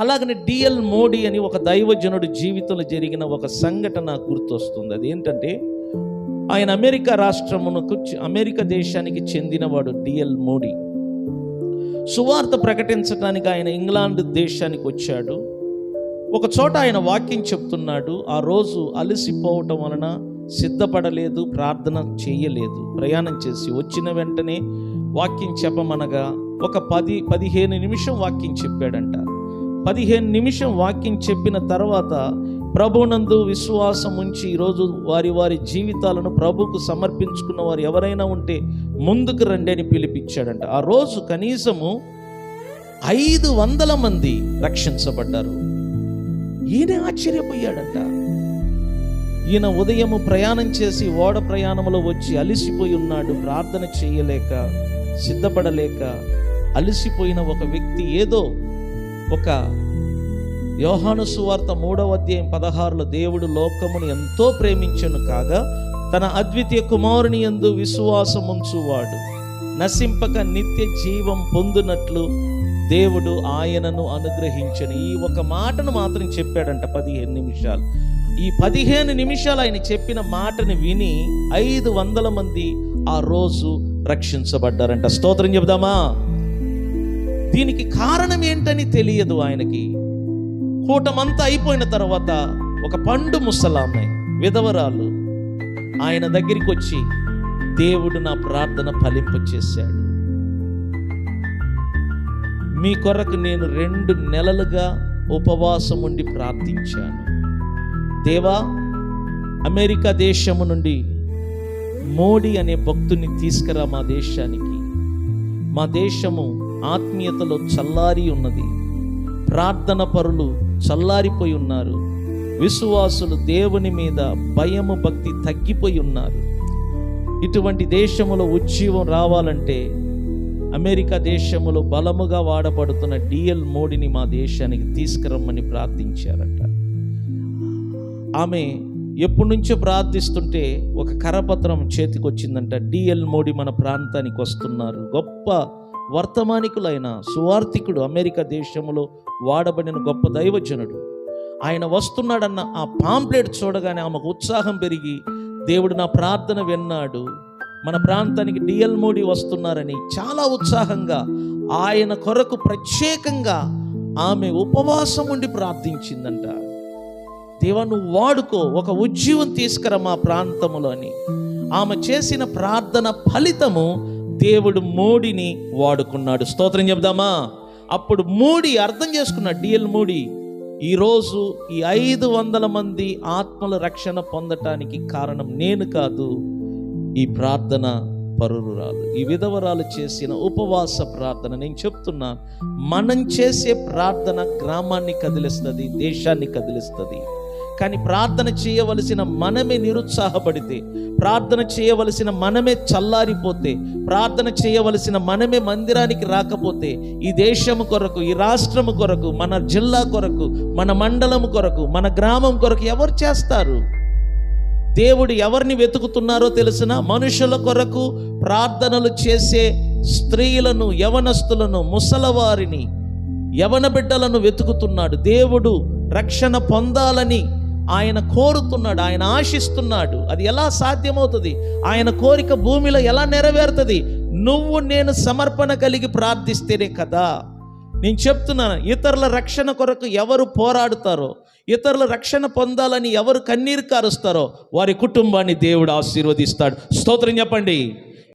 అలాగనే డిఎల్ మోడీ అని ఒక దైవజనుడు జీవితంలో జరిగిన ఒక సంఘటన గుర్తొస్తుంది. అది ఏంటంటే ఆయన అమెరికా రాష్ట్రమునకు అమెరికా దేశానికి చెందినవాడు డిఎల్ మోడీ. సువార్త ప్రకటించడానికి ఆయన ఇంగ్లాండ్ దేశానికి వచ్చాడు. ఒక చోట ఆయన వాక్యం చెప్తున్నాడు ఆ రోజు అలసిపోవటం వలన సిద్ధపడలేదు ప్రార్థన చేయలేదు ప్రయాణం చేసి వచ్చిన వెంటనే వాక్యం చెప్పమనగా ఒక పది పదిహేను నిమిషం వాక్యం చెప్పాడంట. పదిహేను నిమిషం వాక్యం చెప్పిన తర్వాత ప్రభునందు విశ్వాసం ఉంచి ఈరోజు వారి వారి జీవితాలను ప్రభుకు సమర్పించుకున్న వారు ఎవరైనా ఉంటే ముందుకు రండి అని పిలిపించాడంట. ఆ రోజు కనీసము ఐదు వందల మంది రక్షించబడ్డారు. ఈయన ఆశ్చర్యపోయాడంట. ఈయన ఉదయము ప్రయాణం చేసి ఓడ ప్రయాణంలో వచ్చి అలిసిపోయి ఉన్నాడు. ప్రార్థన చేయలేక సిద్ధపడలేక అలిసిపోయిన ఒక వ్యక్తి ఏదో ఒక యోహాను సువార్త మూడవ అధ్యాయం పదహారులో దేవుడు లోకమును ఎంతో ప్రేమించను కాగా తన అద్వితీయ కుమారుని యందు విశ్వాసముంచువాడు. నశింపక నిత్య జీవం పొందునట్లు దేవుడు ఆయనను అనుగ్రహించను. ఈ ఒక మాటను మాత్రం చెప్పాడంట పదిహేను నిమిషాలు. ఈ పదిహేను నిమిషాలు ఆయన చెప్పిన మాటని విని ఐదు వందల మంది ఆ రోజు రక్షించబడ్డారంట. స్తోత్రం చెబుదామా? దీనికి కారణం ఏంటని తెలియదు ఆయనకి. కూటమంతా అయిపోయిన తర్వాత ఒక పండు ముసలామె విధవరాలు ఆయన దగ్గరికి వచ్చి దేవుడు నా ప్రార్థన ఫలింపు చేశాడు మీ కొరకు నేను రెండు నెలలుగా ఉపవాసం ఉండి ప్రార్థించాను. దేవా అమెరికా దేశము నుండి మోడీ అనే భక్తుని తీసుకురా మా దేశానికి. మా దేశము ఆత్మీయతలో చల్లారి ఉన్నది. ప్రార్థన పరులు చల్లారిపోయి ఉన్నారు. విశ్వాసులు దేవుని మీద భయము భక్తి తగ్గిపోయి ఉన్నారు. ఇటువంటి దేశములో ఉజ్జీవం రావాలంటే అమెరికా దేశములో బలముగా వాడబడుతున్న డిఎల్ మోడీని మా దేశానికి తీసుకురమ్మని ప్రార్థించారట. ఆమె ఎప్పటి నుంచో ప్రార్థిస్తుంటే ఒక కరపత్రం చేతికొచ్చిందంట డిఎల్ మోడీ మన ప్రాంతానికి వస్తున్నారు. గొప్ప వర్తమానికులైన సువార్థికుడు అమెరికా దేశంలో వాడబడిన గొప్ప దైవజనుడు. ఆయన వస్తున్నాడన్న ఆ పాంప్లెట్ చూడగానే ఆమెకు ఉత్సాహం పెరిగి దేవుడు నా ప్రార్థన విన్నాడు. మన ప్రాంతానికి డిఎల్ మోడీ వస్తున్నారని చాలా ఉత్సాహంగా ఆయన కొరకు ప్రత్యేకంగా ఆమె ఉపవాసం ఉండి ప్రార్థించిందంట. దేవా నువ్వు వాడుకో ఒక ఉజ్జీవం తీసుకురా మా ప్రాంతములో అని. ఆమె చేసిన ప్రార్థన ఫలితము దేవుడు మోడీని వాడుకున్నాడు. స్తోత్రం చెప్దామా అప్పుడు మోడీ అర్థం చేసుకున్నాడు డిఎల్ మోడీ ఈరోజు ఈ ఐదు వందల మంది ఆత్మల రక్షణ పొందటానికి కారణం నేను కాదు ఈ ప్రార్థన పరురాలు ఈ విధవరాలు చేసిన ఉపవాస ప్రార్థన నేను చెప్తున్నా మనం చేసే ప్రార్థన గ్రామాన్ని కదిలిస్తుంది దేశాన్ని కదిలిస్తుంది. కానీ ప్రార్థన చేయవలసిన మనమే నిరుత్సాహపడితే ప్రార్థన చేయవలసిన మనమే చల్లారిపోతే ప్రార్థన చేయవలసిన మనమే మందిరానికి రాకపోతే ఈ దేశము కొరకు ఈ రాష్ట్రము కొరకు మన జిల్లా కొరకు మన మండలం కొరకు మన గ్రామం కొరకు ఎవరు చేస్తారు? దేవుడు ఎవరిని వెతుకుతున్నారో తెలిసిన? మనుషుల కొరకు ప్రార్థనలు చేసే స్త్రీలను యవనస్తులను ముసలవారిని యవన బిడ్డలను వెతుకుతున్నాడు. దేవుడు రక్షణ పొందాలని ఆయన కోరుతున్నాడు ఆయన ఆశిస్తున్నాడు. అది ఎలా సాధ్యమవుతుంది? ఆయన కోరిక భూమిలో ఎలా నెరవేరుతుంది? నువ్వు నేను సమర్పణ కలిగి ప్రార్థిస్తేనే కదా. నేను చెప్తున్నాను ఇతరుల రక్షణ కొరకు ఎవరు పోరాడుతారో ఇతరుల రక్షణ పొందాలని ఎవరు కన్నీరు కారుస్తారో వారి కుటుంబాన్ని దేవుడు ఆశీర్వదిస్తాడు. స్తోత్రం చెప్పండి.